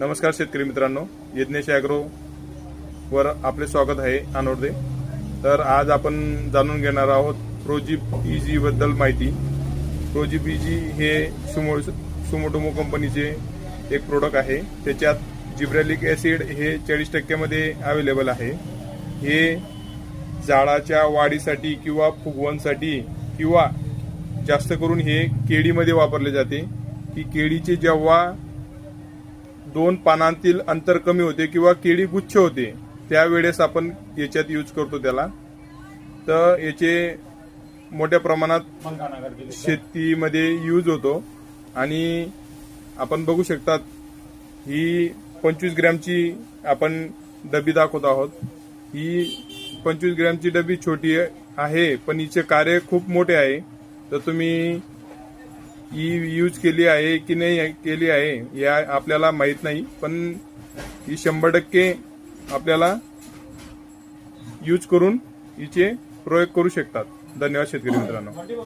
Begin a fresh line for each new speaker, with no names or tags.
नमस्कार शेतकरी मित्रांनो यज्ञेश ॲग्रो वर आपले स्वागत आहे अनोर्दे तर आज आपण जाणून घेणार आहोत प्रोजीप इजी बद्दल माहिती. प्रोजीप इजी हे सुमो सुमोटोमो कंपनीचे एक प्रोडक्ट आहे. त्याच्यात जिब्रॅलिक ॲसिड हे चाळीस टक्क्यामध्ये अवेलेबल आहे. हे झाडाच्या वाढीसाठी किंवा फुगवणसाठी किंवा जास्त करून हे केळीमध्ये वापरले जाते. की केळीचे जेव्हा दोन पानांतील अंतर कमी होते किंवा केळी गुच्छ होते त्यावेळेस आपण याच्यात यूज करतो त्याला. तर याचे मोठ्या प्रमाणात शेतीमध्ये यूज होतो. आणि आपण बघू शकतात ही पंचवीस ग्रॅमची आपण डबी दाखवत आहोत. ही पंचवीस ग्रॅमची डबी छोटी आहे पण हिचे कार्य खूप मोठे आहे. तर तुम्ही ही यूज केली आहे की नाही केली आहे या आपल्याला माहीत नाही. पण ही शंभर टक्के आपल्याला यूज करून हिचे प्रयोग करू शकतात. धन्यवाद शेतकरी मित्रांनो.